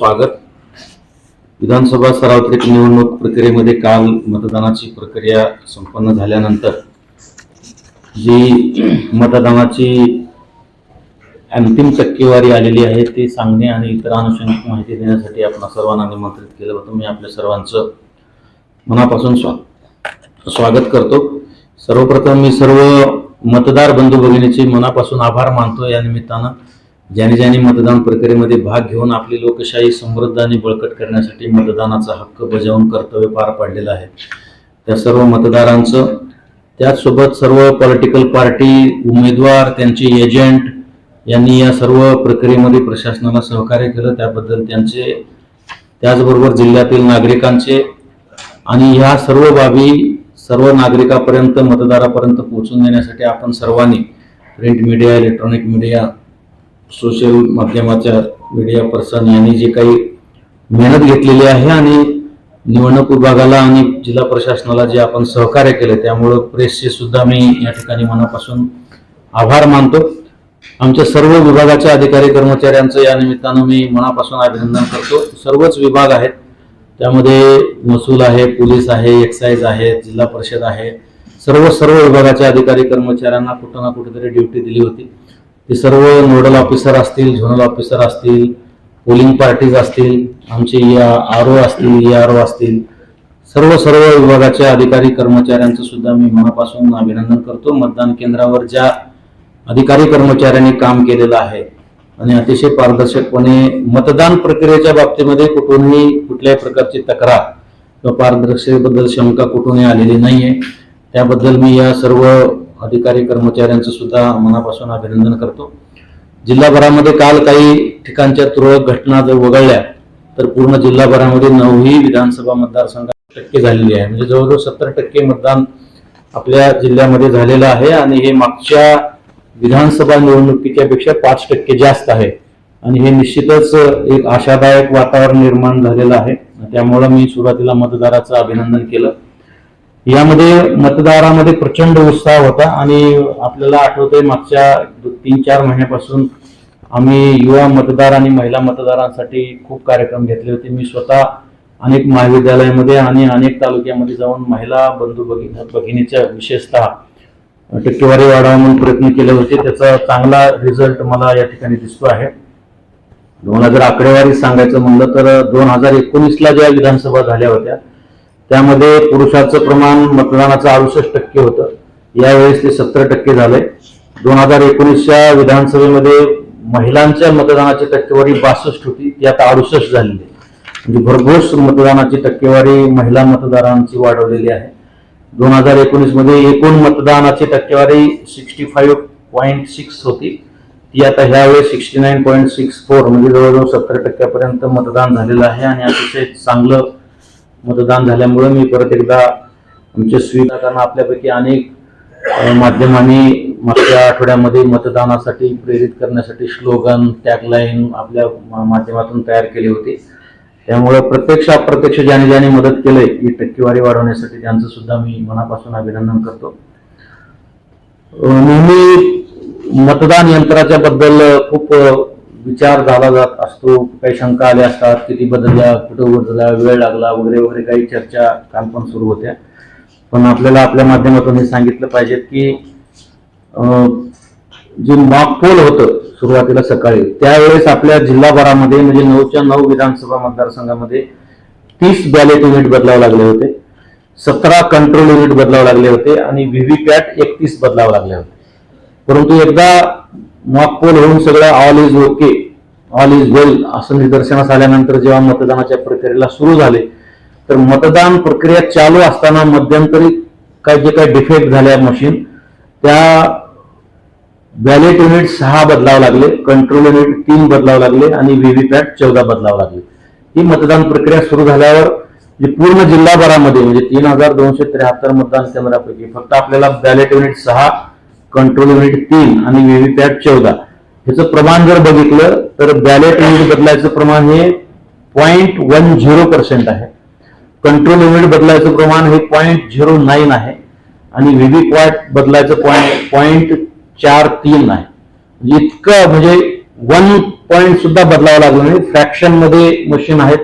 स्वागत. विधानसभा सार्वत्रिक निवडणूक प्रक्रियेमध्ये काल मतदानाची प्रक्रिया संपन्न झाल्यानंतर जी मतदानाची अंतिम टक्केवारी आलेली आहे ती सांगणे आणि इतर अनुषंगिक माहिती देण्यासाठी आपण सर्वांना निमंत्रित केलं होतं. मी आपल्या सर्वांचं मनापासून स्वा स्वागत करतो. सर्वप्रथम मी सर्व मतदार बंधू भगिनीचे मनापासून आभार मानतो. या निमित्तानं ज्याने ज्याने मतदान प्रक्रियेमध्ये भाग घेऊन आपली लोकशाही समृद्ध आणि बळकट करण्यासाठी मतदानाचा हक्क बजावून कर्तव्य पार पाडलेलं आहे. त्या सर्व मतदारांचं त्याचसोबत सर्व पॉलिटिकल पार्टी उमेदवार त्यांचे एजंट यांनी या सर्व प्रक्रियेमध्ये प्रशासनाला सहकार्य केलं. त्याबद्दल त्यांचे त्याचबरोबर जिल्ह्यातील नागरिकांचे आणि ह्या सर्व बाबी सर्व नागरिकापर्यंत मतदारापर्यंत पोहोचून देण्यासाठी आपण सर्वांनी print media electronic media social माध्यमाच्या मीडिया पर्सन यांनी जे काही मेहनत घेतलेली आहे आणि निवडणूक विभागाला आणि जिल्हा प्रशासनाला जे आपण सहकार्य केले त्यामुळं प्रेसचे सुद्धा मी या ठिकाणी मनापासून आभार मानतो. आमच्या सर्व विभागाच्या अधिकारी कर्मचाऱ्यांचं या निमित्तानं मी मनापासून अभिनंदन करतो. सर्वच विभाग आहेत. त्यामध्ये महसूल आहे पोलीस आहे एक्साईज आहे जिल्हा परिषद आहे. सर्व सर्व विभागाच्या अधिकारी कर्मचाऱ्यांना कुठं ना कुठेतरी ड्युटी दिली होती. ते सर्व नोडल ऑफिसर असतील झोनल ऑफिसर असतील पोलिंग पार्टीज असतील आमचे या आर ओ असतील आर ओ असतील सर्व सर्व विभागाच्या अधिकारी कर्मचाऱ्यांचं सुद्धा मी मनापासून अभिनंदन करतो. मतदान केंद्रावर ज्या अधिकारी कर्मचाऱ्यांनी काम केलेलं आहे आणि अतिशय पारदर्शकपणे मतदान प्रक्रियेच्या बाबतीमध्ये कुठूनही कुठल्याही प्रकारची तक्रार किंवा पारदर्शकतेबद्दल शंका कुठूनही आलेली नाही आहे त्याबद्दल मी या सर्व अधिकारी कर्मचाऱ्यांचं सुद्धा मनापासून अभिनंदन करतो. जिल्हाभरामध्ये काल काही ठिकाणच्या तुरळक घटना जर वगळल्या तर पूर्ण जिल्हाभरामध्ये नऊही विधानसभा मतदारसंघात टक्के झालेली आहे. म्हणजे जवळजवळ सत्तर टक्के मतदान आपल्या जिल्ह्यामध्ये झालेलं आहे आणि हे मागच्या विधानसभा निवडणुकीच्या पेक्षा पाच टक्के जास्त आहे. आणि हे निश्चितच एक आशादायक वातावरण निर्माण झालेलं आहे. त्यामुळं मी सुरुवातीला मतदाराचं अभिनंदन केलं. यामध्ये मतदारामध्ये प्रचंड उत्साह होता आणि आपल्याला आठवतंय मागच्या तीन चार महिन्यापासून आम्ही युवा मतदार आणि महिला मतदारांसाठी खूप कार्यक्रम घेतले होते. मी स्वतः अनेक महाविद्यालयामध्ये आणि अनेक तालुक्यामध्ये जाऊन महिला बंधू भगिनी भगिनीच्या विशेषतः टक्केवारी वाढावा म्हणून प्रयत्न केले होते. त्याचा चांगला रिझल्ट मला या ठिकाणी दिसतो आहे. दोन हजार आकडेवारी सांगायचं म्हणलं तर दोन हजार एकोणीसला ज्या विधानसभा झाल्या होत्या त्यामध्ये पुरुषाचं प्रमाण मतदानाचं अडुसष्ट टक्के होतं. यावेळेस ते सत्तर टक्के झालंय दोन हजार एकोणीसच्या विधानसभेमध्ये महिलांच्या मतदानाची टक्केवारी बासष्ट होती. ती आता अडुसष्ट झालेली आहे. म्हणजे भरघोस मतदानाची टक्केवारी महिला मतदारांची वाढवलेली आहे. दोन हजार एकोणीसमध्ये एकूण मतदानाची टक्केवारी सिक्स्टी फाईव्ह पॉईंट सिक्स होती. ती आता ह्यावेळेस sixty nine point six four म्हणजे जवळजवळ सत्तर टक्क्यापर्यंत मतदान झालेलं आहे आणि अतिशय चांगलं मतदान झाल्यामुळं मी परत एकदा आमच्या स्वीकारताना आपल्यापैकी अनेक माध्यमांनी मागच्या आठवड्यामध्ये मतदानासाठी प्रेरित करण्यासाठी स्लोगन टॅगलाईन आपल्या माध्यमातून तयार केली होती. त्यामुळं प्रत्यक्ष अप्रत्यक्ष ज्याने ज्याने मदत केलंय ही टक्केवारी वाढवण्यासाठी त्यांचं सुद्धा मी मनापासून अभिनंदन करतो. नेहमी मतदान यंत्राच्या बद्दल खूप विचार झाला जात असतो काही शंका आल्या असतात किती बदलल्या कुठं बदलला वेळ लागला वगैरे वगैरे काही चर्चा काम पण सुरू होत्या. पण आपल्याला आपल्या माध्यमातून हे सांगितलं पाहिजे की जे मॉक पोल होतं सुरुवातीला सकाळी त्यावेळेस आपल्या जिल्हाभरामध्ये म्हणजे नऊच्या नऊ विधानसभा मतदारसंघामध्ये तीस बॅलेट युनिट बदलावे लागले होते सतरा कंट्रोल युनिट बदलावे लागले होते आणि व्हीव्हीपॅट एकतीस बदलावे लागले होते. परंतु एकदा मॉकपोल होऊन सगळं all is okay all is well असं निदर्शनास आल्यानंतर जेव्हा मतदानाच्या प्रक्रियेला सुरू झाले तर मतदान प्रक्रिया चालू असताना मध्यंतरी काय जे काही डिफेक्ट झाल्या मशीन त्या बॅलेट युनिट सहा बदलावं लागले कंट्रोल युनिट तीन बदलावं लागले आणि व्हीव्हीपॅट चौदा बदलावं लागले. ही मतदान प्रक्रिया सुरू झाल्यावर जे पूर्ण जिल्हाभरामध्ये म्हणजे तीन हजार दोनशे त्र्याहत्तर मतदान केंद्रापैकी फक्त आपल्याला बॅलेट युनिट सहा कंट्रोल युनिट तीन आणि व्हीव्हीपॅट चौदा. ह्याचं प्रमाण जर बघितलं तर बॅलेट युनिट बदलायचं प्रमाण हे पॉईंट वन झिरो पर्सेंट आहे. कंट्रोल युनिट बदलायचं प्रमाण हे पॉईंट झिरो नाईन आहे. आणि व्हीव्हीपॅट बदलायचं पॉईंट पॉईंट चार तीन आहे. म्हणजे इतकं म्हणजे वन पॉईंट सुद्धा बदलावा लागला नाही. फ्रॅक्शनमध्ये मशीन आहेत.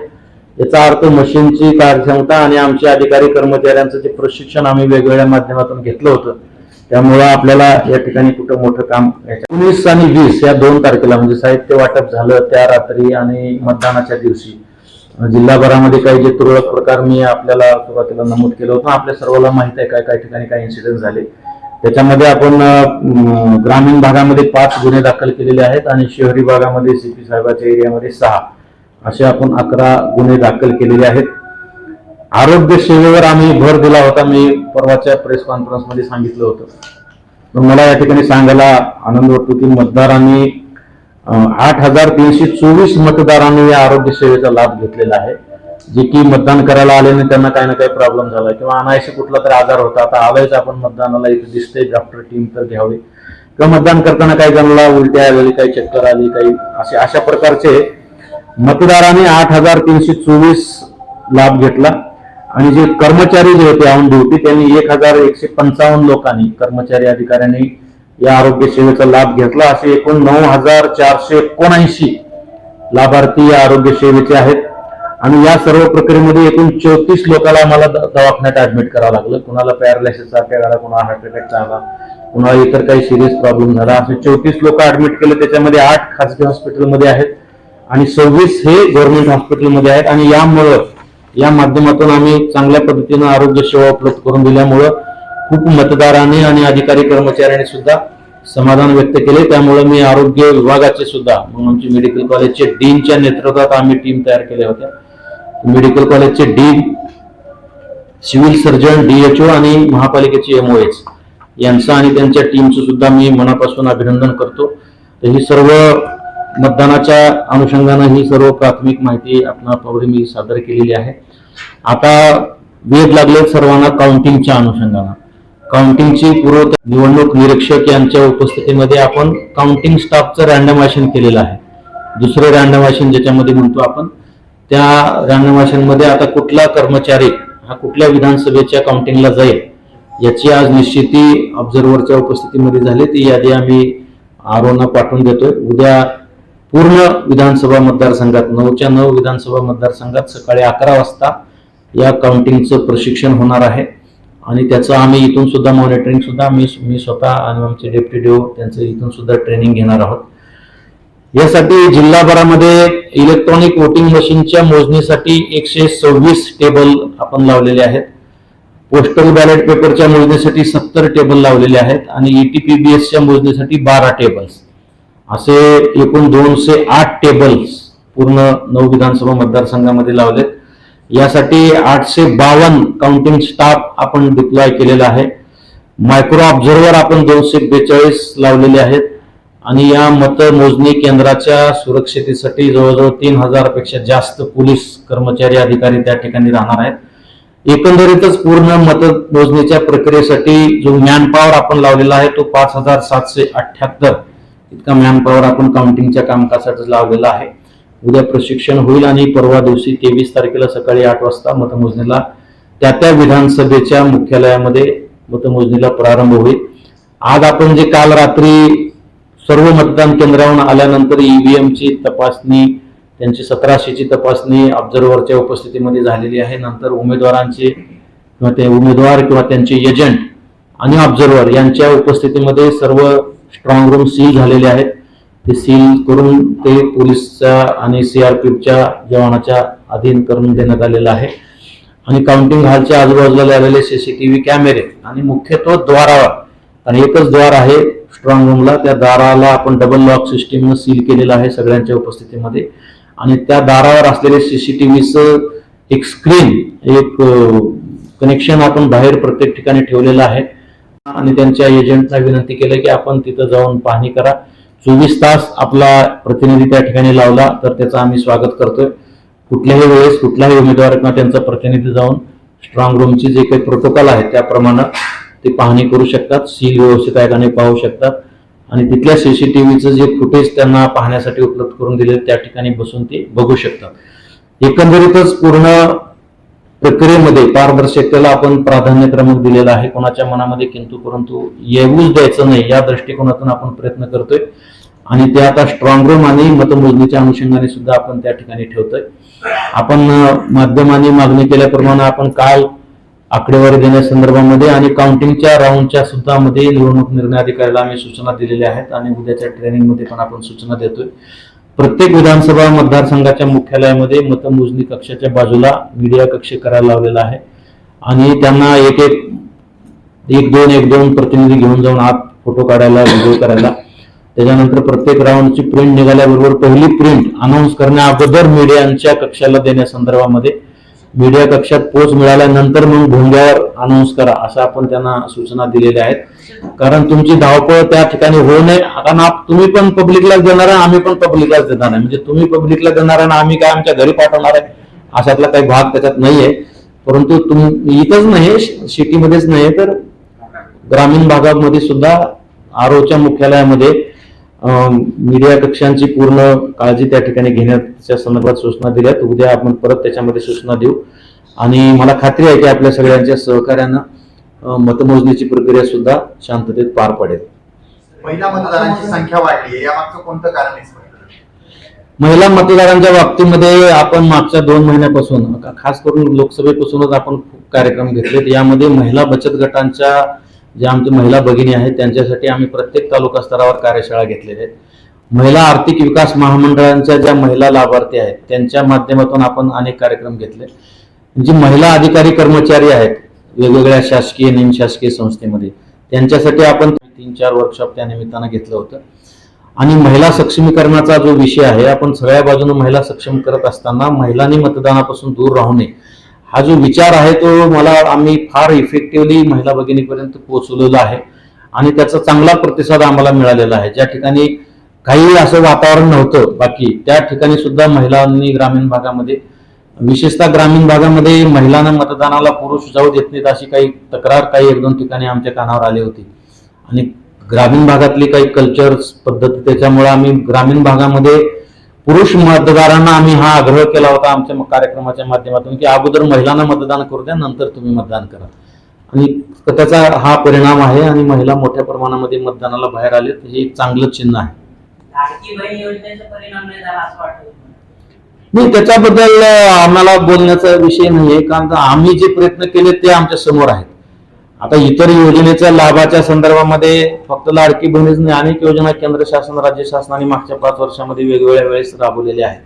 याचा अर्थ मशीनची कार्यक्षमता आणि आमचे अधिकारी कर्मचाऱ्यांचं जे प्रशिक्षण आम्ही वेगवेगळ्या माध्यमातून घेतलं होतं त्यामुळं आपल्याला या ठिकाणी कुठं मोठं काम उन्नीस आणि वीस या दोन तारखेला म्हणजे साहित्य वाटप झालं त्या रात्री आणि मतदानाच्या दिवशी. म्हणजे जिल्हाभरामध्ये काही जे तुरळक प्रकार मी आपल्याला सुरुवातीला नमूद केलं होतं. आपल्या सर्वांना माहीत आहे काय काही ठिकाणी काही इन्सिडेंट झाले. त्याच्यामध्ये आपण ग्रामीण भागामध्ये पाच गुन्हे दाखल केलेले आहेत आणि शहरी भागामध्ये सीपी साहेबाच्या एरियामध्ये सहा. असे आपण अकरा गुन्हे दाखल केलेले आहेत. आरोग्य सेवेवर आम्ही भर दिला होता. मी परवाच्या प्रेस कॉन्फरन्समध्ये सांगितलं होतं. पण मला या ठिकाणी सांगायला आनंद वाटतो की मतदारांनी आठ हजार तीनशे चोवीस मतदारांनी या आरोग्य सेवेचा लाभ घेतलेला आहे. जे की मतदान करायला आल्याने त्यांना काही ना काही प्रॉब्लेम झाला किंवा अनायसे कुठला तरी आजार होता. आता आलायच आपण मतदानाला. इथे दिसते डॉक्टर टीम तर घ्यावे. किंवा मतदान करताना काही जणांना उलट्या आलेली काही चक्कर आली काही असे अशा प्रकारचे मतदारांनी आठ हजार तीनशे चोवीस लाभ घेतला. आणि जे कर्मचारी जे होते ऑन ड्युटी त्यांनी एक हजार एकशे पंचावन्न लोकांनी कर्मचारी अधिकाऱ्यांनी या आरोग्य सेवेचा लाभ घेतला. असे एकूण नऊ हजार चारशे एकोणऐंशी लाभार्थी या आरोग्य सेवेचे आहेत. आणि या सर्व प्रक्रियेमध्ये एकूण चौतीस लोकांना आम्हाला द- दवाखान्यात ऍडमिट करावं लागलं. कुणाला पॅरालायसिस अटॅक आला कुणाला हार्ट अटॅकचा आला कुणाला इतर काही सिरियस प्रॉब्लेम झाला. असे चौतीस लोक ऍडमिट केले. त्याच्यामध्ये आठ खासगी हॉस्पिटलमध्ये आहेत. आणि सव्वीस हे गव्हर्नमेंट हॉस्पिटलमध्ये आहेत. आणि यामुळं या माध्यमातून आम्ही चांगल्या पद्धतीनं आरोग्य सेवा उपलब्ध करून दिल्यामुळं खूप मतदारांनी आणि अधिकारी कर्मचाऱ्यांनी सुद्धा समाधान व्यक्त केले. त्यामुळे मी आरोग्य विभागाचे सुद्धा म्हणून आमचे मेडिकल कॉलेजचे डीनच्या नेतृत्वात आम्ही टीम तयार केल्या होत्या. मेडिकल कॉलेजचे डीन सिव्हिल सर्जन डीएचओ आणि महापालिकेचे एमओएच यांचं आणि त्यांच्या टीमचं सुद्धा मी मनापासून अभिनंदन करतो. तर ही सर्व मतदानाच्या अनुषंगानं ही सर्व प्राथमिक माहिती आपणापुढे मी सादर केलेली आहे. आता वेध लागले सर्वांना काउंटिंगच्या अनुषंगानं. काउंटिंगची पूर्व निवडणूक निरीक्षक यांच्या उपस्थितीमध्ये आपण काउंटिंग स्टाफचं रँडमायझेशन केलेलं आहे. दुसरं रँडमायझेशन ज्याच्यामध्ये म्हणतो आपण त्या रँडमायशनमध्ये आता कुठला कर्मचारी हा कुठल्या विधानसभेच्या काउंटिंगला जाईल याची आज निश्चिती ऑब्झर्व्हरच्या उपस्थितीमध्ये झाली. ती यादी आम्ही आरोना पाठवून देतोय. उद्या पूर्ण विधानसभा मतदारसंघात नऊच्या नऊ विधानसभा मतदारसंघात सकाळी अकरा वाजता या काउंटिंगचं प्रशिक्षण होणार आहे. आणि त्याचं आम्ही इथून सुद्धा मॉनिटरिंग सुद्धा मी मी स्वतः आणि आमचे डेप्टी डीओ त्यांचं इथून सुद्धा ट्रेनिंग घेणार आहोत. यासाठी जिल्हाभरामध्ये इलेक्ट्रॉनिक वोटिंग मशीनच्या मोजणीसाठी एकशे सव्वीस टेबल आपण लावलेले आहेत. पोस्टल बॅलेट पेपरच्या मोजणीसाठी सत्तर टेबल लावलेले आहेत आणि E ईटीपीबीएसच्या मोजणीसाठी बारा टेबल्स असे एकूण दोनशे आठ टेबल्स पूर्ण नऊ विधानसभा मतदारसंघामध्ये लावलेत. यासाठी आठशे बावन्न काउंटिंग स्टाफ आपण डिप्लॉय केलेला आहे. मायक्रो ऑब्झर्व्हर आपण दोनशे बेचाळीस लावलेले आहेत. आणि या मतमोजणी केंद्राच्या सुरक्षितेसाठी जवळजवळ तीन हजारपेक्षा जास्त पोलीस कर्मचारी अधिकारी त्या ठिकाणी राहणार आहेत. एकंदरीतच पूर्ण मतमोजणीच्या प्रक्रियेसाठी जो मॅनपॉवर आपण लावलेला आहे तो पाच हजार सातशे अठ्ठ्याहत्तर इतका मॅनपॉवर आपण काउंटिंगच्या कामकाजासाठी लावलेला आहे. उद्या प्रशिक्षण होईल आणि परवा दिवशी तेवीस तारखेला सकाळी आठ वाजता मतमोजणीला त्या त्या विधानसभेच्या मुख्यालयामध्ये मतमोजणीला प्रारंभ होईल. आज आपण जे काल रात्री सर्व मतदान केंद्रावरून आल्यानंतर ईव्हीएमची तपासणी त्यांची सतराशेची तपासणी ऑब्झर्व्हरच्या उपस्थितीमध्ये झालेली आहे. नंतर उमेदवारांचे किंवा ते उमेदवार किंवा त्यांचे एजंट आणि ऑब्झर्व्हर यांच्या उपस्थितीमध्ये सर्व स्ट्रॉंग रूम सील झालेले आहेत. ते सील करून ते पोलीसच्या आणि सीआरपीएफच्या जवानाच्या अधीन करून देण्यात आलेलं आहे. आणि काउंटिंग हॉलच्या आजूबाजूला लावलेले व्ही कॅमेरे आणि मुख्यत्व द्वारावर. आणि एकच द्वार आहे स्ट्रॉंग रूमला त्या दाराला आपण डबल लॉक सिस्टीमनं सील केलेलं आहे सगळ्यांच्या उपस्थितीमध्ये. आणि त्या दारावर असलेले सी सी टी व्हीचं एक स्क्रीन एक कनेक्शन आपण बाहेर प्रत्येक ठिकाणी ठेवलेलं आहे. आणि त्यांच्या एजंटला विनंती केलं की आपण तिथं जाऊन पाहणी करा. चोवीस तास आपला प्रतिनिधी त्या ठिकाणी लावला तर त्याचं आम्ही स्वागत करतोय. कुठल्याही वेळेस कुठल्याही उमेदवार किंवा त्यांचा प्रतिनिधी जाऊन स्ट्रॉंग रूमची जे काही प्रोटोकॉल आहे त्याप्रमाणे ते पाहणी करू शकतात सील व्यवस्थित आहे का नाही पाहू शकतात. आणि तिथल्या सी सी टी व्हीचं जे फुटेज त्यांना पाहण्यासाठी उपलब्ध करून दिले त्या ठिकाणी बसून ते बघू शकतात. एकंदरीतच पूर्ण प्रक्रियेमध्ये पारदर्शकतेला आपण प्राधान्य क्रमांक दिलेला आहे. कोणाच्या मनामध्ये किंतु परंतु येऊच द्यायचं नाही या दृष्टिकोनातून आपण प्रयत्न करतोय. आणि ते आता स्ट्रॉंग रूम आणि मतमोजणीच्या अनुषंगाने सुद्धा आपण त्या ठिकाणी ठेवतोय. आपण माध्यमांनी मागणी केल्याप्रमाणे आपण काल आकडेवारी देण्यासंदर्भामध्ये आणि काउंटिंगच्या राऊंडच्या सुद्धा मध्ये निवडणूक निर्णय अधिकाऱ्याला आम्ही सूचना दिलेल्या आहेत आणि उद्याच्या ट्रेनिंगमध्ये पण आपण सूचना देतोय. प्रत्येक विधानसभा मतदारसंघाच्या मुख्यालयामध्ये मतमोजणी कक्षाच्या बाजूला मीडिया कक्ष करायला लावलेला आहे. आणि त्यांना एक एक एक दोन एक दोन प्रतिनिधी घेऊन जाऊन आत फोटो काढायला व्हिडिओ करायला. त्याच्यानंतर प्रत्येक राऊंडची प्रिंट निघाल्याबरोबर पहिली प्रिंट अनाऊन्स करण्या अगोदर मीडियांच्या कक्षाला देण्यासंदर्भामध्ये मीडिया कक्षात पोच मिळाल्यानंतर मग भोंग्यावर अनाऊन्स करा असं आपण त्यांना सूचना दिलेल्या आहेत. कारण तुमची धावपळ त्या ठिकाणी होऊ नये. कारण तुम्ही पण पब्लिकलाच देणार आहे आम्ही पण पब्लिकलाच देणार आहे. म्हणजे तुम्ही पब्लिकला देणार आहे आम्ही काय आमच्या घरी पाठवणार आहे अशातला काही भाग त्याच्यात नाहीये. परंतु तुम इथंच नाही सिटीमध्येच नाही तर ग्रामीण भागामध्ये सुद्धा आरोच्या मुख्यालयामध्ये मीडिया कक्षांची पूर्ण काळजी त्या ठिकाणी घेण्याच्या संदर्भात सूचना दिल्यात उद्या आपण परत त्याच्यामध्ये सूचना देऊ. आणि मला खात्री आहे की आपल्या सगळ्यांच्या सहकार्यानं मतमोजणीची प्रक्रिया सुद्धा शांततेत पार पडेल. महिला मतदारांची संख्या वाढली यामागचं कोणतं कारण आहे? महिला मतदारांच्या बाबतीमध्ये आपण मागच्या दोन महिन्यापासून खास करून लोकसभेपासूनच आपण खूप कार्यक्रम घेतलेत. यामध्ये महिला बचत गटांच्या ज्या आमच्या महिला भगिनी आहेत त्यांच्यासाठी आम्ही प्रत्येक तालुका स्तरावर कार्यशाळा घेतलेल्या आहेत. महिला आर्थिक विकास महामंडळांच्या ज्या महिला लाभार्थी आहेत त्यांच्या माध्यमातून आपण अनेक कार्यक्रम घेतले. जी महिला अधिकारी कर्मचारी आहेत वेगवेगळ्या शासकीय निमशासकीय संस्थेमध्ये त्यांच्यासाठी आपण तीन चार वर्कशॉप त्या निमित्तानं घेतलं होतं. आणि महिला सक्षमीकरणाचा जो विषय आहे आपण सगळ्या बाजूने महिला सक्षम करत असताना महिलांनी मतदानापासून दूर राहू नये. हा जो विचार आहे तो मला आम्ही फार इफेक्टिव्हली महिला भगिनीपर्यंत पोहोचवलेला आहे. आणि त्याचा चांगला प्रतिसाद आम्हाला मिळालेला आहे. ज्या ठिकाणी काही असं वातावरण नव्हतं बाकी त्या ठिकाणी सुद्धा महिलांनी ग्रामीण भागामध्ये विशेषतः ग्रामीण भागामध्ये महिलांना मतदानाला पुरुष जाऊ देत नाहीत अशी काही तक्रार काही एक दोन ठिकाणी आमच्या कानावर आली होती. आणि ग्रामीण भागातली काही कल्चर पद्धती त्याच्यामुळे आम्ही ग्रामीण भागामध्ये पुरुष मतदारांना आम्ही हा आग्रह केला होता आमच्या कार्यक्रमाच्या माध्यमातून की अगोदर महिलांना मतदान करू द्या नंतर तुम्ही मतदान करा. आणि त्याचा हा परिणाम आहे आणि महिला मोठ्या प्रमाणामध्ये मतदानाला बाहेर आले हे चांगलं चिन्ह आहे. नाही त्याच्याबद्दल आम्हाला बोलण्याचा विषय नाहीये कारण आम्ही जे प्रयत्न केले ते आमच्यासमोर आहेत. आता इतर योजनेच्या लाभाच्या संदर्भामध्ये फक्त लाडकी बहिणीच नाही अनेक योजना केंद्र शासन राज्य शासनाने मागच्या पाच वर्षामध्ये वेगवेगळ्या वेळेस राबवलेल्या आहेत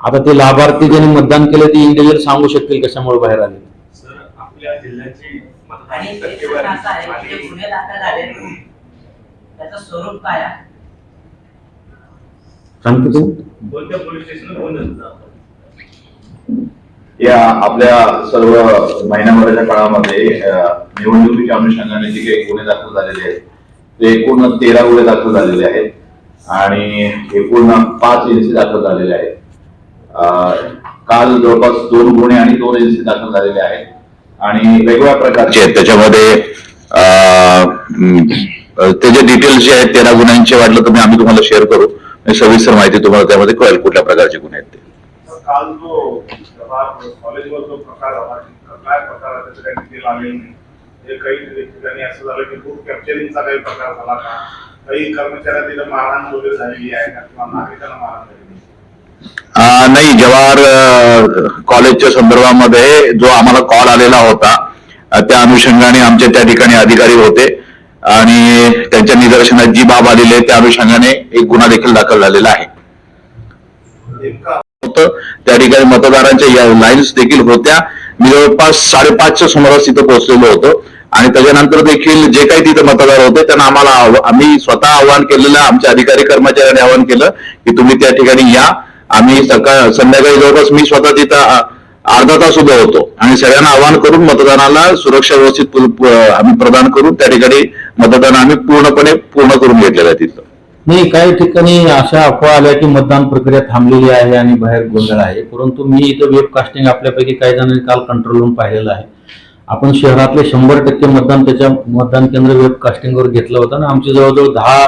आता ते लाभार्थी ज्यांनी मतदान केले ते इंडिव्हिज्युअल सांगू शकतील कशामुळे बाहेर आले? सर आपल्या जिल्ह्याची आणि मतदान एक पण असं आहे की टक्केवारी जे गुन्हे दाखल झाले त्याचं स्वरूप काय आहे? सांगतो या आपल्या सर्व महिन्याभराच्या काळामध्ये निवडणुकीच्या अनुषंगाने जे काही गुन्हे दाखल झालेले आहेत ते एकूण तेरा गुन्हे दाखल झालेले आहेत आणि एकूण पाच एनसी दाखल झालेले आहेत. काल जवळपास दोन गुन्हे आणि दोन एनसी दाखल झालेले आहेत आणि वेगवेगळ्या प्रकारचे आहेत त्याच्यामध्ये त्याचे ते जे डिटेल्स जे आहेत तेरा गुन्ह्यांचे वाटलं तर मी आम्ही तुम्हाला शेअर करू. सविस्तर माहिती तुम्हाला त्यामध्ये कळेल कुठल्या प्रकारचे गुन्हे आहेत ते. काल जो जव्हार कॉलेजवर जो प्रकार झाला काय प्रकार आहे त्याचं काही डिटेल आलेलं नाही. हे काही ठिकाणी असं झालं की खूप कॅप्चरिंगचा काही प्रकार झाला का? काही कर्मचाऱ्यांना तिथं मारहाण वगैरे झालेली आहे का? किंवा नागरिकांना मारहाण झालेली आहे? अ, नाही जवाहर कॉलेजच्या संदर्भामध्ये जो आम्हाला कॉल आलेला होता त्या अनुषंगाने आमचे त्या ठिकाणी अधिकारी होते आणि त्यांच्या निदर्शनात जी बाब आलेली आहे त्या अनुषंगाने एक गुन्हा देखील दाखल झालेला आहे. त्या ठिकाणी मतदारांच्या या लाईन्स देखील होत्या. मी जवळपास साडेपाचच्या सुमारास तिथं पोहोचलेलो होतो. आणि त्याच्यानंतर देखील जे काही तिथे मतदार होते त्यांना आम्हाला आम्ही स्वतः आवाहन केलेलं आमच्या अधिकारी कर्मचाऱ्यांनी आवाहन केलं की तुम्ही त्या ठिकाणी या. आम्ही सकाळ संध्याकाळी जवळपास मी स्वतः तिथं अर्धा तास उभा होतो. आणि सगळ्यांना आवाहन करून मतदानाला सुरक्षा व्यवस्थित आम्ही प्रदान करून त्या ठिकाणी मतदान आम्ही पूर्णपणे पूर्ण करून घेतलेलं आहे तिथं. नाही काही ठिकाणी अशा अफवा आल्या की मतदान प्रक्रिया थांबलेली आहे आणि बाहेर गोंधळ आहे. परंतु मी इथं वेबकास्टिंग आपल्यापैकी काही जणांनी काल कंट्रोल रूम पाहिलेलं आहे. आपण शहरातले शंभर टक्के मतदान त्याच्या मतदान केंद्र वेबकास्टिंगवर घेतलं होतं आणि आमची जवळजवळ दहा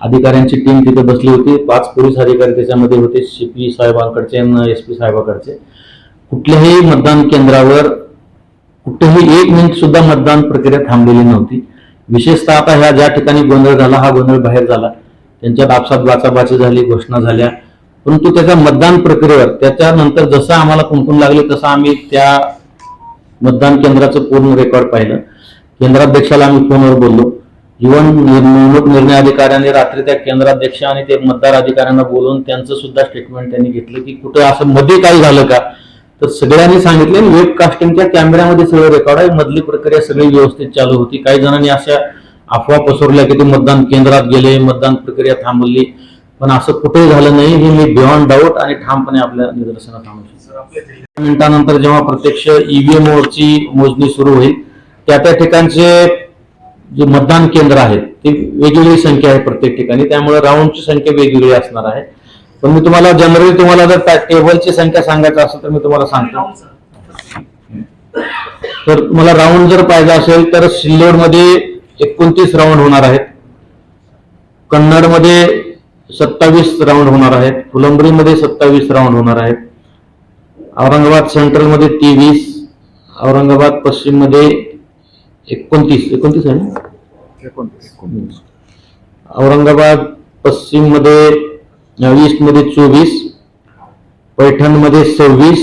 अधिकाऱ्यांची टीम तिथे बसली होती. पाच पोलीस अधिकारी त्याच्यामध्ये होते सी पी साहेबांकडचे आणि एस पी साहेबांकडचे. कुठल्याही मतदान केंद्रावर कुठेही एक मिनिट सुद्धा मतदान प्रक्रिया थांबलेली नव्हती. विशेषतः आता ह्या ज्या ठिकाणी गोंधळ झाला हा गोंधळ बाहेर झाला. त्यांच्या आपसात बाचाबाची झाली घोषणा झाल्या. परंतु त्याच्या मतदान प्रक्रियेवर त्याच्यानंतर जसं आम्हाला कुंकून लागले तसं आम्ही त्या मतदान केंद्राचं पूर्ण रेकॉर्ड पाहिलं. केंद्राध्यक्षाला आम्ही फोनवर बोललो. इव्हन निवडणूक निर्णय अधिकाऱ्यांनी रात्री त्या केंद्राध्यक्ष आणि ते मतदार अधिकाऱ्यांना बोलून त्यांचं सुद्धा स्टेटमेंट त्यांनी घेतलं की कुठं असं मध्ये काही झालं का? तर सगळ्यांनी सांगितले वेब कास्टिंगच्या कॅमेऱ्यामध्ये सगळं रेकॉर्ड आहे. मधली प्रक्रिया सगळी व्यवस्थित चालू होती. काही जणांनी अशा अफवा पसरल्या की ते मतदान केंद्रात गेले मतदान प्रक्रिया थांबवली. पण असं कुठेही झालं नाही हे मी बियॉन्ड डाऊट आणि ठामपणे आपल्या निदर्शनात आणू मिनिटानंतर जेव्हा प्रत्यक्ष ईव्हीएम वरची मोजणी सुरू होईल त्या त्या ठिकाणचे जे मतदान केंद्र आहेत ते वेगवेगळी संख्या आहे प्रत्येक ठिकाणी. त्यामुळे राऊंडची संख्या वेगवेगळी असणार आहे. पण मी तुम्हाला जनरली तुम्हाला जर टेबलची संख्या सांगायचं असेल तर मी तुम्हाला सांगतो. तर तुम्हाला राऊंड जर पाहिजे असेल तर सिल्लोडमध्ये एकोणतीस राऊंड होणार आहेत. कन्नडमध्ये सत्तावीस राऊंड होणार आहेत. फुलंब्रीमध्ये सत्तावीस राऊंड होणार आहेत. औरंगाबाद सेंट्रलमध्ये तेवीस औरंगाबाद पश्चिममध्ये एकोणतीस. एकोणतीस आहे ना? औरंगाबाद पश्चिममध्ये ईस्टमध्ये चोवीस पैठणमध्ये सव्वीस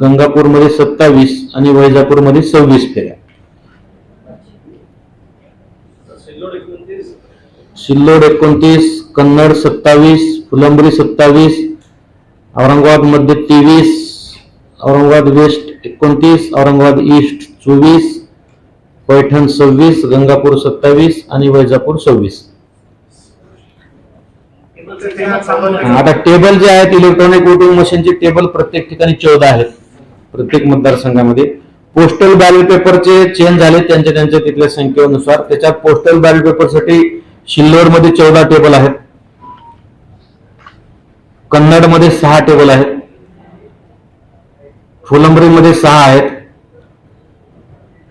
गंगापूरमध्ये सत्तावीस आणि वैजापूरमध्ये सव्वीस फेऱ्या. सिल्लोड एकोणतीस कन्नड सत्तावीस फुलंबरी सत्तावीस औरंगाबाद मध्य तेवीस औरंगाबाद वेस्ट एकोणतीस औरंगाबाद ईस्ट चोवीस पैठण सव्वीस गंगापूर सत्तावीस आणि वैजापूर सव्वीस. आता टेबल जे आहेत इलेक्ट्रॉनिक वोटिंग मशीनचे टेबल प्रत्येक ठिकाणी चौदा आहेत. प्रत्येक मतदारसंघामध्ये. पोस्टल बॅलेट पेपरचे चेंज झाले त्यांच्या त्यांच्या तिथल्या संख्येनुसार. त्याच्यात पोस्टल बॅलेट पेपरसाठी सिल्लोडमध्ये चौदा टेबल आहेत. कन्नडमध्ये सहा टेबल आहेत. फुलंब्रीमध्ये सहा आहेत.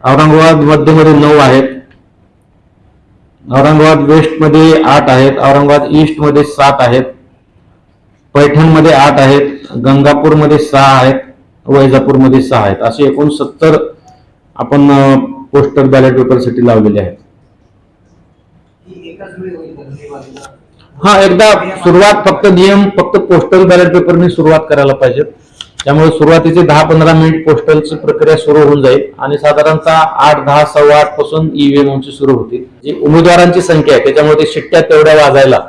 औरंगाबाद मध्यमध्ये नऊ आहेत. औरंगाबाद वेस्टमध्ये आठ आहेत. औरंगाबाद ईस्टमध्ये सात आहेत. पैठणमध्ये आठ आहेत. गंगापूरमध्ये सहा आहेत. वैजापूरमध्ये सहा आहेत. असे एकूण सत्तर आपण पोस्टल बॅलेट पेपरसाठी लावलेले आहेत एकाच वेळी होईल का दोन्ही बाजूला? हा एकदा सुरुवात फक्त नियम फक्त पोस्टल बॅलेट पेपरने सुरुवात करायला पाहिजे त्यामुळे सुरुवातीचे दहा पंधरा मिनिट पोस्टलची प्रक्रिया सुरू होऊन जाईल आणि साधारणतः आठ दहा सव्वा आठपासून ईव्हीएमची सुरू होतील जी उमेदवारांची संख्या आहे त्याच्यामुळे ते शिट्ट्या तेवढ्या वाजायला.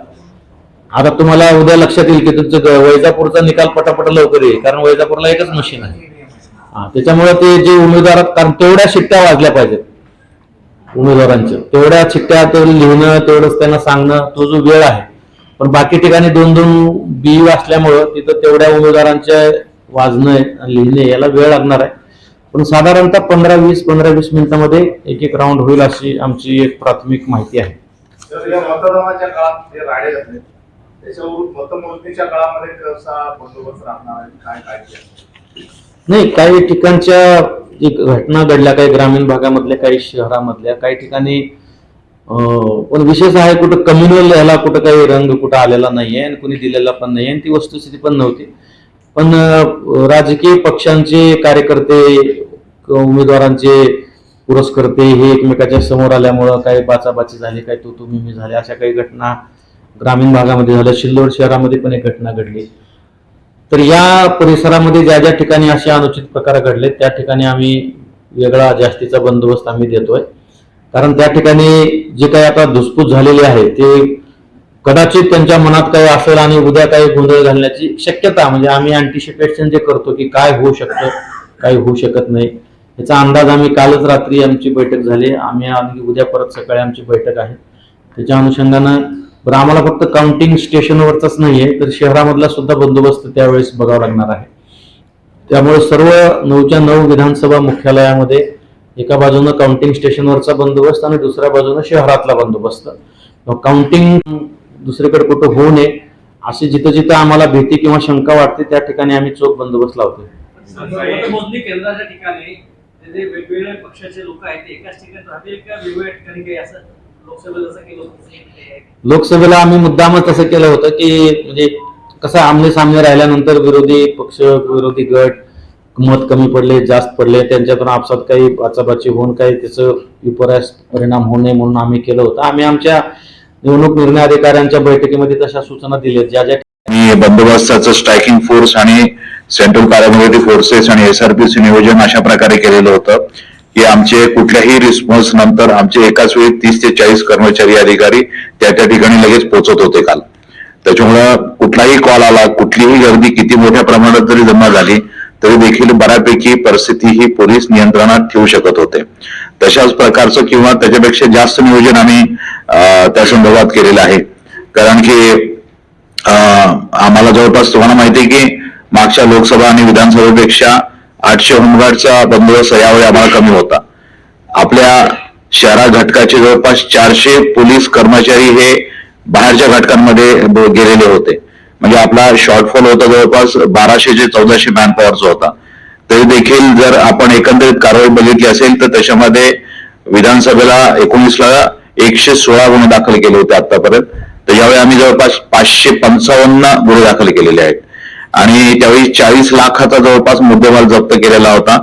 आता तुम्हाला उद्या लक्षात येईल की तुमचं वैजापूरचा निकाल पटापट लवकर येईल कारण वैजापूरला एकच मशीन आहे. हा त्याच्यामुळे ते जे उमेदवार कारण तेवढ्या शिट्ट्या वाजल्या पाहिजेत. उमेदवारांच्या तेवढ्या चिठ्ठ्या ते लिहिणं तेवढंच त्यांना सांगणं तो जो वेळ आहे. पण बाकी ठिकाणी दोन दोन बी असल्यामुळं तिथं तेवढ्या उमेदवारांच्या वाजणं लिहिणे याला वेळ लागणार आहे. पण साधारणतः पंधरा वीस पंधरा वीस मिनिटामध्ये एक एक राऊंड होईल अशी आमची एक प्राथमिक माहिती आहे. तर या मतदानाच्या काळात जे राडे घातले त्याच्यावरून मतमोजणीच्या काळामध्ये कसा बंदोबस्त राहणार आहे काय काय केलं? नाही काही ठिकाणच्या एक घटना घडल्या काही ग्रामीण भागामधल्या काही शहरामधल्या काही ठिकाणी अं, पण विशेष आहे कुठं कम्युनल याला कुठं काही रंग कुठं आलेला नाहीये आणि कुणी दिलेला पण नाहीये आणि ती वस्तुस्थिती पण नव्हती. पण राजकीय पक्षांचे कार्यकर्ते उमेदवारांचे पुरस्कर्ते हे एकमेकाच्या समोर आल्यामुळं काही बाचाबाची झाली काही तू तुम्ही मी झाले अशा काही घटना ग्रामीण भागामध्ये झाल्या. शिल्लोड शहरामध्ये पण एक घटना घडली. तर या परिसरामध्ये ज्या ज्या ठिकाणी असे अनुचित प्रकार घडले त्या ठिकाणी आम्ही वेगळा जास्तीचा बंदोबस्त आम्ही देतोय. कारण त्या ठिकाणी जे काही आता धुसफूस झालेली आहे ते कदाचित त्यांच्या मनात काही असेल आणि उद्या काही गोंधळ घालण्याची शक्यता म्हणजे आम्ही अँटिसिपेशन जे करतो की काय होऊ शकतं काय होऊ शकत नाही याचा अंदाज आम्ही कालच रात्री आमची बैठक झाली. आम्ही आणखी उद्या परत सकाळी आमची बैठक आहे. त्याच्या अनुषंगानं बरं आम्हाला फक्त काउंटिंग स्टेशनवरचाच नाहीये तर शहरामधला सुद्धा बंदोबस्त त्यावेळेस बघावा लागणार आहे. त्यामुळे सर्व नऊच्या नऊ विधानसभा मुख्यालयामध्ये एका बाजूनं काउंटिंग स्टेशनवरचा बंदोबस्त आणि दुसऱ्या बाजूनं शहरातला बंदोबस्त. काउंटिंग दुसरीकडे कुठं होऊ नये अशी जिथं जिथं आम्हाला भीती किंवा शंका वाटते त्या ठिकाणी आम्ही चोख बंदोबस्त लावतो केंद्राच्या ठिकाणी वेगवेगळ्या पक्षाचे लोक आहेत एकाच ठिकाणी लोकसभेला आम्ही मुद्दामच असं केलं होतं की म्हणजे कसं आमने सामने राहिल्यानंतर विरोधी पक्ष विरोधी गट मत कमी पडले जास्त पडले त्यांच्यातून आपसात काही बाचाबाची होऊन काही त्याचं विपर्यास परिणाम होऊ नये म्हणून आम्ही केलं होतं. आम्ही आमच्या निवडणूक निर्णय अधिकाऱ्यांच्या बैठकीमध्ये तशा सूचना दिल्या. ज्या ज्या बंदोबस्ताचं स्ट्रायकिंग फोर्स आणि सेंट्रल पॅरामिलिटरी फोर्सेस आणि एसआरपीचे नियोजन अशा प्रकारे केलेलं होतं. की आमचे कुठल्याही रिस्पॉन्स नंतर आमचे एकाच वेळी तीस ते चाळीस कर्मचारी अधिकारी त्या त्या ठिकाणी लगेच पोहोचत होते काल. त्याच्यामुळं कुठलाही कॉल आला कुठलीही गर्दी किती मोठ्या प्रमाणात जरी जमा झाली तरी देखील बऱ्यापैकी परिस्थिती ही पोलीस नियंत्रणात ठेवू शकत होते. तशाच प्रकारचं किंवा त्याच्यापेक्षा जास्त नियोजन आम्ही अं, त्या संदर्भात केलेलं आहे. कारण की आम्हाला जवळपास तुम्हाला माहिती आहे की मागच्या लोकसभा आणि विधानसभेपेक्षा आठशे होमगार्डचा बंदोबस्त यावेळी आम्हाला कमी होता. आपल्या शहरा घटकाचे जवळपास चारशे पोलीस कर्मचारी हे बाहेरच्या घटकांमध्ये गेलेले होते. म्हणजे आपला शॉर्टफॉल होता जवळपास बाराशे ते चौदाशे मॅनपॉवरचा होता. तरी देखील जर आपण एकंदरीत कारवाई बघितली असेल तर त्याच्यामध्ये विधानसभेला एकोणीसला एकशे सोळा गुन्हे दाखल केले होते आतापर्यंत. तर यावेळी आम्ही जवळपास पाचशे पंचावन्न गुन्हे दाखल केलेले आहेत. आणि त्यावेळी चाळीस लाखाचा जवळपास मुद्देमाल जप्त केलेला होता.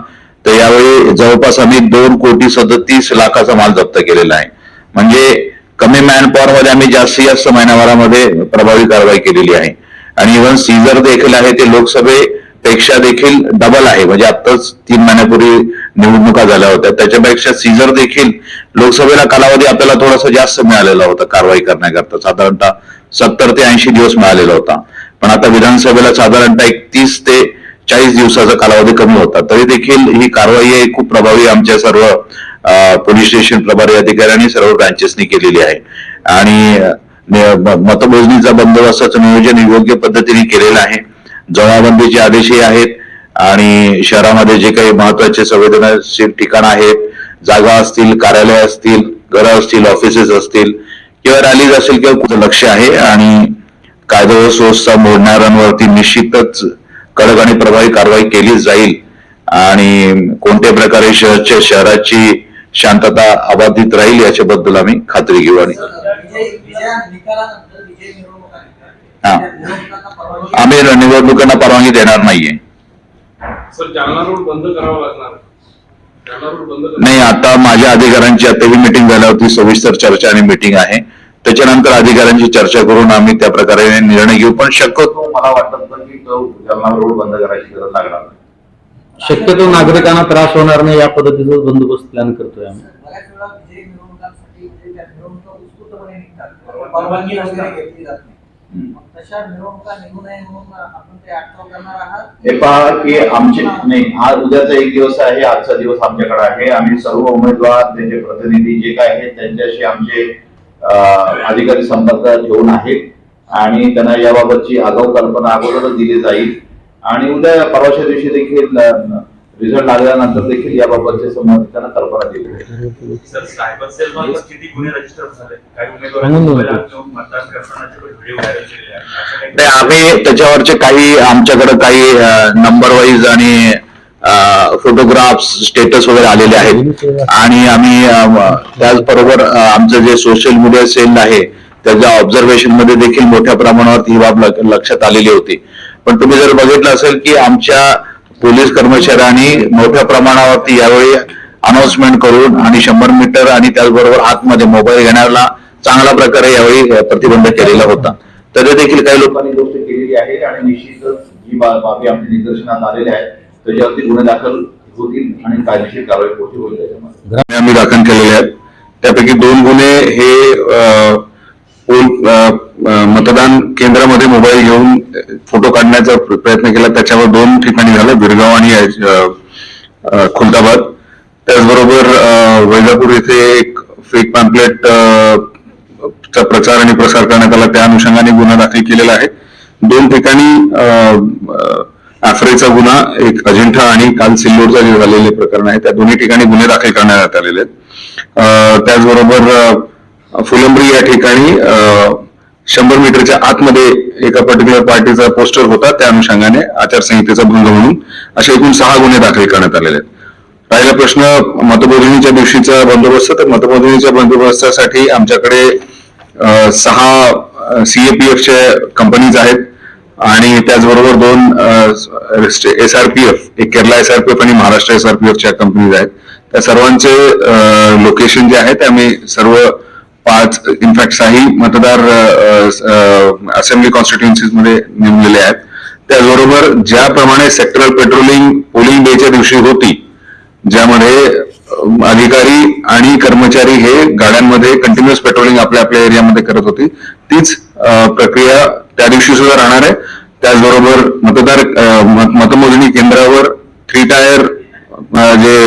तर यावेळी जवळपास आम्ही दोन कोटी सदतीस लाखाचा माल जप्त केलेला आहे. म्हणजे कमी मॅन पॉवर मध्ये आम्ही जास्तीत जास्त महिनाभरामध्ये प्रभावी कारवाई केलेली आहे. आणि इव्हन सीझर देखील आहे ते लोकसभेपेक्षा देखील डबल आहे. म्हणजे आत्ताच तीन महिन्यापूर्वी निवडणुका झाल्या होत्या. त्याच्यापेक्षा सीझर देखील लोकसभेला कालावधी आपल्याला थोडासा जास्त मिळालेला होता कारवाई करण्याकरता. साधारणतः सत्तर ते ऐंशी दिवस मिळालेला होता. पण आता विधानसभेला साधारणतः एक तीस ते चाळीस दिवसाचा कालावधी कमी होता. तरी देखील ही कारवाई आहे खूप प्रभावी आमच्या सर्व पोलीस स्टेशन प्रभारी अधिकाऱ्यांनी सर्व ब्रांचेसनी केलेली आहे. आणि मतमोजणीचा बंदोबस्ताचं नियोजन योग्य पद्धतीने केलेलं आहे. जमाबंदीचे आदेशही आहेत आणि शहरामध्ये जे काही महत्त्वाचे संवेदनशील ठिकाण आहेत जागा असतील कार्यालय असतील घरं असतील ऑफिसेस असतील किंवा रॅलीज असेल किंवा कुठं लक्ष आहे आणि कायदा व सुव्यवस्था मोडणाऱ्यांवरती निश्चितच कडक आणि प्रभावी कारवाई केली जाईल. आणि कोणत्या प्रकारे शहरच्या शहराची शांतता अबाधित राहील याच्याबद्दल आम्ही खात्री घेऊ आणि हा. आम्ही निवडणुकांना परवानगी देणार नाहीये. नाही आता माझ्या अधिकाऱ्यांची आता ही मिटिंग झाल्यावरती सविस्तर चर्चा आणि मिटिंग आहे. त्याच्यानंतर अधिकाऱ्यांची चर्चा करून आम्ही त्या प्रकारे निर्णय घेऊ. पण शक्यतो मला वाटत नाही की तो जालना रोड बंद करायची गरज लागणार नाही. शक्यतो नागरिकांना त्रास होणार नाही या पद्धतीचा बंदोबस्त प्लॅन करतोय आम्ही. बऱ्याच वेळा विजय मिरवणुकांसाठी त्या मिरवणुका उत्स्फूर्तपणे निघतात परवानगी वगैरे घेतली जात नाही. हम्म. मग तशा मिरवणुका निघू नये म्हणून आपण ते अटकाव करणार आहात? हे पहा की आमचे नाही आज उद्याचा एक दिवस आहे आजचा दिवस आमच्याकडे आहे. आम्ही सर्व उमेदवार त्यांचे प्रतिनिधी जे काय आहेत त्यांच्याशी आमचे अधिकारी संपर्क ठेवून आहेत आणि त्यांना याबाबतची आगाऊ कल्पना अगोदरच दिली जाईल. आणि उद्या परवाच्या दिवशी देखील रिझल्ट लागल्यानंतर देखील याबाबतचे त्यांना कल्पना दिली जाईल. सर सायबर सेल मार्फत किती गुन्हे रजिस्टर झाले? काही सांगून उमेदवारांनी देऊ. मोबाईल हात घेऊन मतदान करतानाचे व्हिडिओ व्हायरल केले आहेत. असं काही- नाही आम्ही त्याच्यावरचे काही आमच्याकडे काही नंबर वाईज आणि फोटोग्राफ्स स्टेटस वगैरे आलेले आहेत. आणि आम्ही त्याचबरोबर आमचं जे सोशल मीडिया सेल आहे त्याच्या ऑब्झर्वेशनमध्ये देखील मोठ्या प्रमाणावर ही बाब लक्षात आलेली होती. पण तुम्ही जर बघितलं असेल की आमच्या पोलीस कर्मचाऱ्यांनी मोठ्या प्रमाणावरती यावेळी अनाउन्समेंट करून आणि शंभर मीटर आणि त्याचबरोबर आतमध्ये मोबाईल घेण्याला चांगल्या प्रकारे यावेळी प्रतिबंध केलेला होता. तरी देखील काही लोकांनी गोष्ट केलेली आहे आणि निश्चितच ही बाबी आमच्या निदर्शनात आलेल्या आहेत. त्याच्यावरती गुन्हे दाखल होतील आणि कायदेशीर कारवाई पुढची होईल त्याच्यामध्ये. आम्ही दाखल केलेले आहेत. त्यापैकी दोन गुन्हे हे पोल- मतदान केंद्रामध्ये मोबाईल घेऊन फोटो काढण्याचा प्रयत्न केला. त्याच्यावर दोन ठिकाणी झालं बिरगाव आणि खुलताबाद. त्याचबरोबर वैजापूर येथे एक फेक पॅम्पलेट चा प्रचार आणि प्रसार करण्यात आला. त्या अनुषंगाने गुन्हा दाखल केलेला आहे. दोन ठिकाणी आखरेचा गुन्हा एक अजिंठा आणि काल सिल्लोडचा जे झालेले प्रकरण आहे त्या दोन्ही ठिकाणी गुन्हे दाखल करण्यात आलेले आहेत. त्याचबरोबर फुलंबरी फुलंब्री या ठिकाणी अं, शंभर मीटरच्या आतमध्ये एका पर्टिक्युलर पार्टीचा पोस्टर होता त्या अनुषंगाने आचारसंहितेचा भंग म्हणून असे एकूण सहा गुन्हे दाखल करण्यात आलेले आहेत. राहिला प्रश्न मतमोजणीच्या दिवशीचा बंदोबस्त तर मतमोजणीच्या बंदोबस्तासाठी आमच्याकडे सहा सीएपीएफच्या कंपनीज आहेत. आणि त्याचबरोबर दोन एसआरपीएफ एक केरला एसआरपीएफ आणि महाराष्ट्र एसआरपीएफच्या कंपनीज आहेत. त्या सर्वांचे लोकेशन जे आहे ते आम्ही सर्व पाच इनफॅक्ट काही मतदार असेंब्ली कॉन्स्टिट्युन्सीजमध्ये नेमलेले आहेत. त्याचबरोबर ज्याप्रमाणे सेक्टरल पेट्रोलिंग पोलिंग डेच्या दिवशी होती ज्यामध्ये अधिकारी आणि कर्मचारी हे गाड्यांमध्ये कंटिन्युअस पेट्रोलिंग आपल्या आपल्या एरियामध्ये करत होती. तीच प्रक्रिया त्या दिवशी सुद्धा राहणार आहे. त्याचबरोबर मतदार मतमोजणी केंद्रावर थ्री टायर जे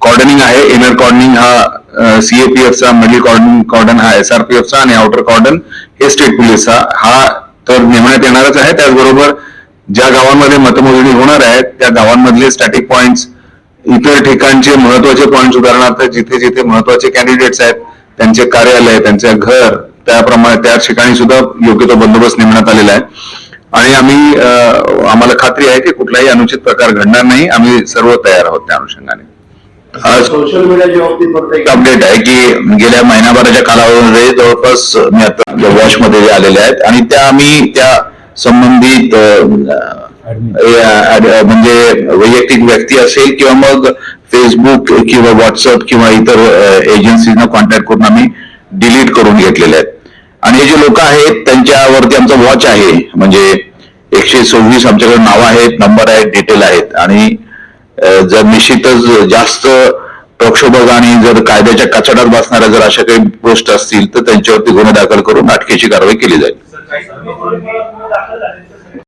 कॉर्डनिंग आहे इनर कॉर्डनिंग हा सीएपीएफचा मिडल कॉर्डन कॉर्डन हा एसआरपीएफचा आणि आउटर कॉर्डन हे स्टेट पोलीसचा हा तर नेमण्यात येणारच आहे. त्याचबरोबर ज्या गावांमध्ये मतमोजणी होणार आहे त्या गावांमधले स्टॅटिक पॉईंट्स इतर ठिकाणचे महत्त्वाचे पॉईंट्स उदाहरणार्थ जिथे जिथे महत्त्वाचे कॅन्डिडेट्स आहेत त्यांचे कार्यालय त्यांचे घर त्याप्रमाणे त्या ठिकाणी सुद्धा योग्य तो बंदोबस्त नेमण्यात आलेला आहे. आणि आम्ही आम्हाला खात्री आहे की कुठलाही अनुचित प्रकार घडणार नाही. आम्ही सर्व तयार आहोत त्या अनुषंगाने. सोशल मीडियाच्या बाबतीत फक्त एक अपडेट आहे की गेल्या महिनाभराच्या कालावधीमध्ये जवळपास मी आता वॉच मध्ये जे आलेले आहेत आणि त्या आम्ही त्या संबंधित म्हणजे वैयक्तिक व्यक्ती असेल किंवा मग फेसबुक किंवा व्हॉट्सअप किंवा इतर एजन्सीना कॉन्टॅक्ट करून आम्ही डिलीट करून घेतलेले आहेत. आणि हे जे लोक आहेत त्यांच्यावरती आमचा वॉच आहे. म्हणजे एकशे सव्वीस आमच्याकडे नावं आहेत नंबर आहेत डिटेल आहेत. आणि जर निश्चितच जास्त प्रक्षोभक आणि जर कायद्याच्या कचड्यात बसणाऱ्या जर अशा काही गोष्ट असतील तर त्यांच्यावरती गुन्हे दाखल करून अटकेची कारवाई केली जाईल.